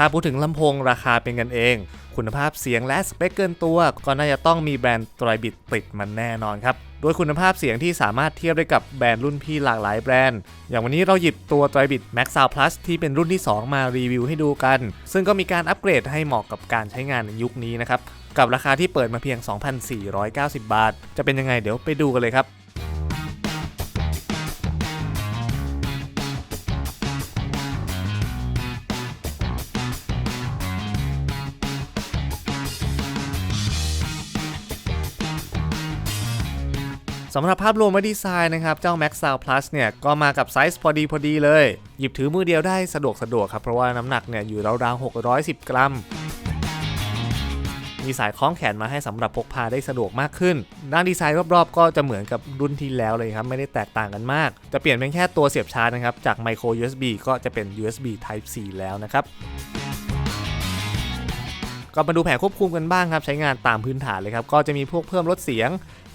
ถ้าพูดถึงลำโพงราคาเป็นกันเอง คุณภาพเสียงและสเปคเกินตัวก็น่าจะต้องมีแบรนด์ไตรบิดติดมันแน่นอนครับโดยคุณภาพเสียงที่สามารถเทียบได้กับแบรนด์รุ่นพี่หลากหลายแบรนด์ อย่างวันนี้เราหยิบตัวไตรบิด Max Sound Plus ที่เป็นรุ่นที่ 2 มารีวิวให้ดูกัน ซึ่งก็มีการอัปเกรดให้เหมาะกับการใช้งานในยุคนี้นะครับ กับราคาที่เปิดมาเพียง 2,490 บาท จะเป็นยังไงเดี๋ยวไปดูกันเลยครับ สำหรับภาพรวมและดีไซน์นะครับ เจ้า Max Sound Plus เนี่ยก็มากับไซส์พอดีพอดีเลย หยิบถือมือเดียวได้สะดวกสะดวกครับ เพราะว่าน้ำหนักเนี่ยอยู่ราวๆ 610 กรัม มีสายคล้องแขนมาให้สำหรับพกพาได้สะดวกมากขึ้น ด้านดีไซน์รอบๆ ก็จะเหมือนกับรุ่นที่แล้วเลยครับ ไม่ได้แตกต่างกันมาก จะเปลี่ยนเป็นแค่ตัวเสียบชาร์จนะครับจาก Micro USB ก็จะเป็น USB Type C แล้วนะครับก็มาดูแผงควบคุมกันบ้างครับ ใช้งานตามพื้นฐานเลยครับ ก็จะมีพวกเพิ่มลดเสียง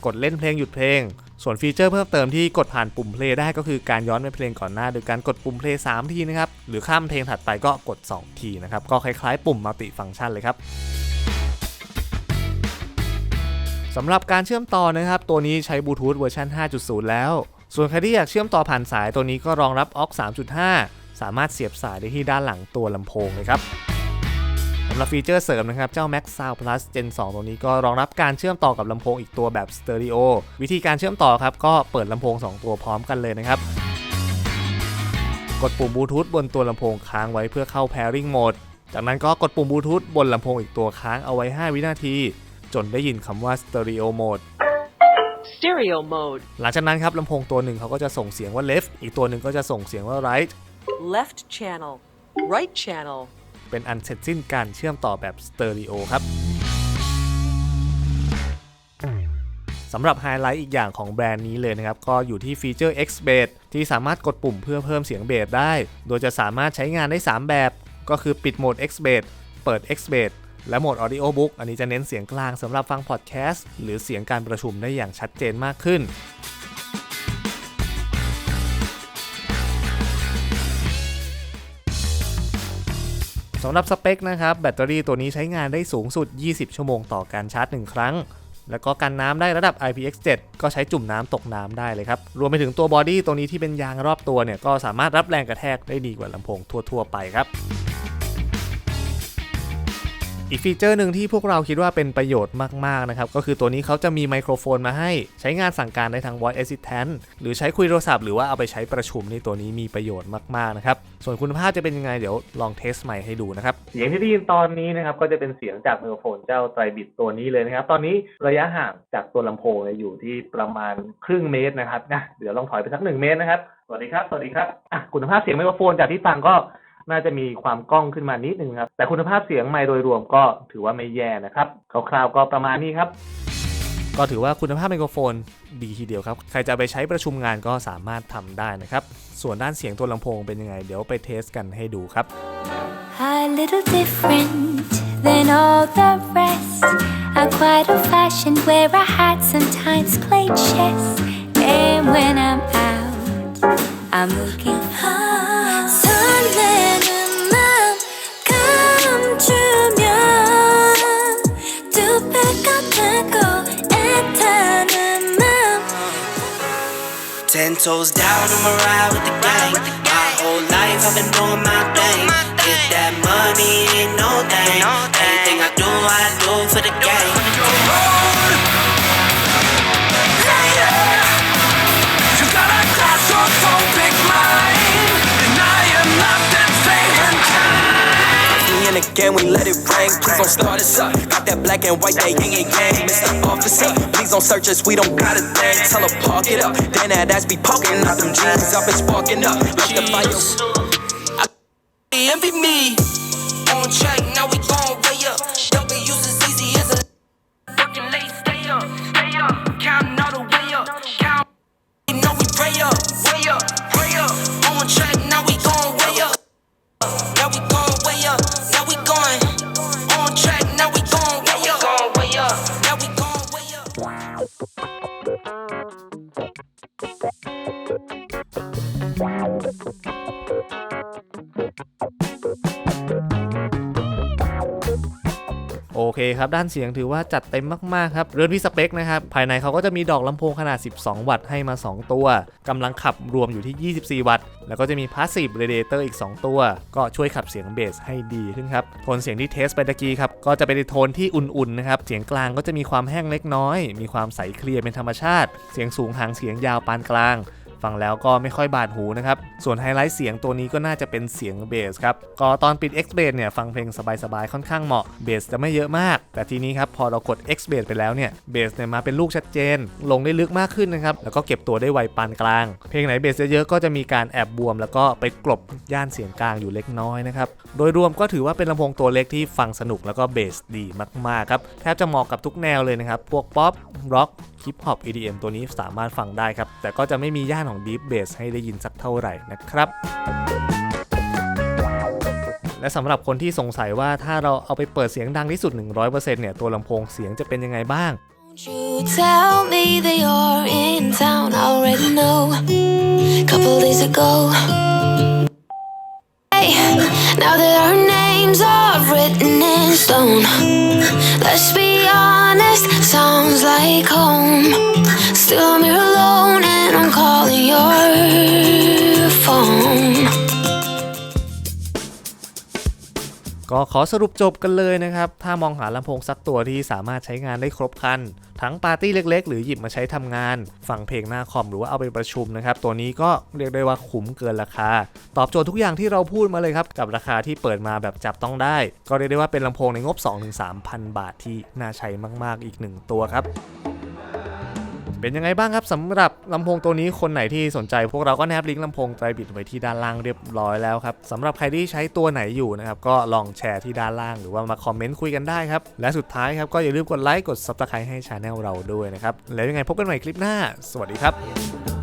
กดเล่นเพลงหยุดเพลง ส่วนฟีเจอร์เพิ่มเติมที่กดผ่านปุ่มเพลย์ได้ก็คือการย้อนไปเพลงก่อนหน้า โดยการกดปุ่มเพลย์3ทีนะครับ หรือข้ามเพลงถัดไปก็กด 2 ทีนะครับ ก็คล้ายๆ ปุ่มมัลติฟังก์ชันเลยครับสำหรับการเชื่อมต่อนะครับ ตัวนี้ใช้บลูทูธเวอร์ชัน5.0 แล้ว ส่วนใครที่อยากเชื่อมต่อผ่านสายตัวนี้ก็รองรับ AUX 3.5 สามารถเสียบสายได้ที่ด้านหลังตัวลำโพงเลยครับำหรับฟีเจอร์เสริมนะครับ เจ้า Max Sound Plus Gen 2 ตัวนี้ก็รองรับการเชื่อมต่อกับลำโพงอีกตัวแบบสเตอริโอวิธีการเชื่อมต่อครับ ก็เปิดลำโพง 2 ตัวพร้อมกันเลยนะครับ กดปุ่มบลูทูธบนตัวลำโพงค้างไว้เพื่อเข้า pairing mode จากนั้นก็กดปุ่มบลูทูธบนลำโพงอีกตัวค้างเอาไว้ 5 วินาที จนได้ยินคำว่า stereo mode Stereo mode. หลังจากนั้นครับลำโพงตัวหนึ่งเขาก็จะส่งเสียงว่า left อีกตัวหนึ่งก็จะส่งเสียงว่า right Left channel. Right channel. เป็นอันเสร็จสิ้นการเชื่อมต่อแบบสเตอริโอครับสำหรับไฮไลท์อีกอย่างของแบรนด์นี้เลยนะครับ ก็อยู่ที่ฟีเจอร์ X Bass ที่สามารถกดปุ่มเพื่อเพิ่มเสียงเบสได้ โดยจะสามารถใช้งานได้ 3 แบบ ก็คือปิดโหมด X Bass เปิด X Bass และโหมด Audio Book อันนี้จะเน้นเสียงกลางสำหรับฟังพอดแคสต์หรือเสียงการประชุมได้อย่างชัดเจนมากขึ้น สำหรับสเปคนะครับแบตเตอรี่ตัวนี้ใช้งานได้สูงสุด 20 ชั่วโมงต่อการชาร์จ 1 ครั้ง แล้วก็กันน้ำได้ระดับ IPX7 ก็ใช้จุ่มน้ำตกน้ำได้เลยครับ รวมไปถึงตัวบอดี้ตัวนี้ที่เป็นยางรอบตัวเนี่ยก็สามารถรับแรงกระแทกได้ดีกว่าลำโพงทั่ว ๆ ไปครับ อีกฟีเจอร์หนึ่งที่พวกเราคิดว่าเป็นประโยชน์มากๆนะครับก็คือตัวนี้เขาจะมีไมโครโฟนมาให้ใช้งานสั่งการได้ทั้ง voice assistant หรือใช้คุยโทรศัพท์หรือว่าเอาไปใช้ประชุมนี่ตัวนี้มีประโยชน์มากๆนะครับส่วนคุณภาพจะเป็นยังไงเดี๋ยวลองเทสใหม่ให้ดูนะครับเสียงที่ได้ยินตอนนี้นะครับก็จะเป็นเสียงจากไมโครโฟนเจ้าไตรบิดตัวนี้เลยนะครับตอนนี้ระยะห่างจากตัวลำโพงอยู่ที่ประมาณครึ่งเมตรนะครับนะเดี๋ยวลองถอยไปสักหนึ่งเมตรนะครับสวัสดีครับสวัสดีครับอะคุณภาพเสียงไมโครโฟนจากที่ฟังก็ น่าจะมีความก้องขึ้นมานิดนึงครับ แต่คุณภาพเสียงไมค์โดยรวมก็ถือว่าไม่แย่นะครับคร่าวๆก็ประมาณนี้ครับ ก็ถือว่าคุณภาพไมโครโฟนดีทีเดียวครับ ใครจะเอาไปใช้ประชุมงานก็สามารถทำได้นะครับ ส่วนด้านเสียงตัวลำโพงเป็นยังไง เดี๋ยวไปเทสกันให้ดูครับ A little different than all the rest. I'm quite old fashioned where I had sometimes played chess. And when I'm out, I'm looking Ten toes down, I'm a ride with the gang. My whole life I've been doing my thing. Get that money, ain't no thing. Anything I do, I do for the game. And again, we let it rain. Please don't start us up. Got that black and white, that yin and yang. Mr. Officer, please don't search us. We don't got a thing. Tell her park it up. Then that ass be poking out them jeans. I've been sparking up. Like the fire. Envy me. On track, โอเคครับ ด้านเสียงถือว่าจัดเต็มมาก ๆ ครับ เรื่องที่สเปคนะครับ ภายในเขาก็จะมีดอกลำโพงขนาด 12 วัตต์ให้มา 2 ตัวกำลังขับรวมอยู่ที่ 24 วัตต์ แล้วก็จะมีพาสซีฟเรเดเตอร์อีก 2 ตัว ก็ช่วยขับเสียงเบสให้ดีขึ้นครับ โทนเสียงที่เทสไปตะกี้ครับ ก็จะเป็นโทนที่อุ่น ๆ นะครับ เสียงกลางก็จะมีความแห้งเล็กน้อย มีความใสเคลียร์เป็นธรรมชาติ เสียงสูงหางเสียงยาวปานกลาง ฟังแล้วก็ไม่ค่อยบาดหูนะครับ ส่วนไฮไลท์เสียงตัวนี้ก็น่าจะเป็นเสียงเบสครับ ก็ตอนปิด X Bass เนี่ยฟังเพลงสบายๆ ค่อนข้างเหมาะ เบสจะไม่เยอะมาก แต่ทีนี้ครับพอเรากด X Bass ไปแล้วเนี่ย เบสเนี่ยมาเป็นลูกชัดเจน ลงได้ลึกมากขึ้นนะครับ แล้วก็เก็บตัวได้ไวปานกลาง เพลงไหนเบสเยอะๆก็จะมีการแอบบวม แล้วก็ไปกลบย่านเสียงกลางอยู่เล็กน้อยนะครับ โดยรวมก็ถือว่าเป็นลำโพงตัวเล็กที่ฟังสนุกแล้วก็เบสดีมากๆครับ แทบจะเหมาะกับทุกแนวเลยนะครับ พวกป๊อป ร็อก ฮิปฮอป EDM ตัวนี้สามารถฟังได้ครับ แต่ก็จะไม่มีย่านของ Deep Bass ให้ได้ยินสักเท่าไหร่นะครับ และสำหรับคนที่สงสัยว่าถ้าเราเอาไปเปิดเสียงดังที่สุด 100%เนี่ยตัวลำโพงเสียงจะเป็นยังไงบ้าง you tell me they are in town? I already know. Couple days ago. ขอสรุปจบกันเลยนะครับ ถ้ามองหาลำโพงสักตัวที่สามารถใช้งานได้ครบครัน ทั้งปาร์ตี้เล็ก ๆ หรือหยิบมาใช้ทำงาน ฟังเพลงหน้าคอมหรือว่าเอาไปประชุมนะครับ ตัวนี้ก็เรียกได้ว่าคุ้มเกินราคา ตอบโจทย์ทุกอย่างที่เราพูดมาเลยครับ กับราคาที่เปิดมาแบบจับต้องได้ ก็เรียกได้ว่าเป็นลำโพงในงบ 2-3,000 บาทที่น่าใช้มาก ๆ อีกหนึ่งตัวครับ เป็นยังไงบ้างครับสำหรับลำโพงตัวนี้คนไหนที่สนใจ พวกเราก็แนบลิงก์ลำโพงไตรบิดไว้ที่ด้านล่างเรียบร้อยแล้วครับสำหรับใครที่ใช้ตัวไหนอยู่นะครับก็ลองแชร์ที่ด้านล่างหรือว่ามาคอมเมนต์คุยกันได้ครับและสุดท้ายครับก็อย่าลืมกดไลค์กด Subscribe ให้ชาแนลเราด้วยนะครับแล้วยังไงพบกันใหม่คลิปหน้า สวัสดีครับ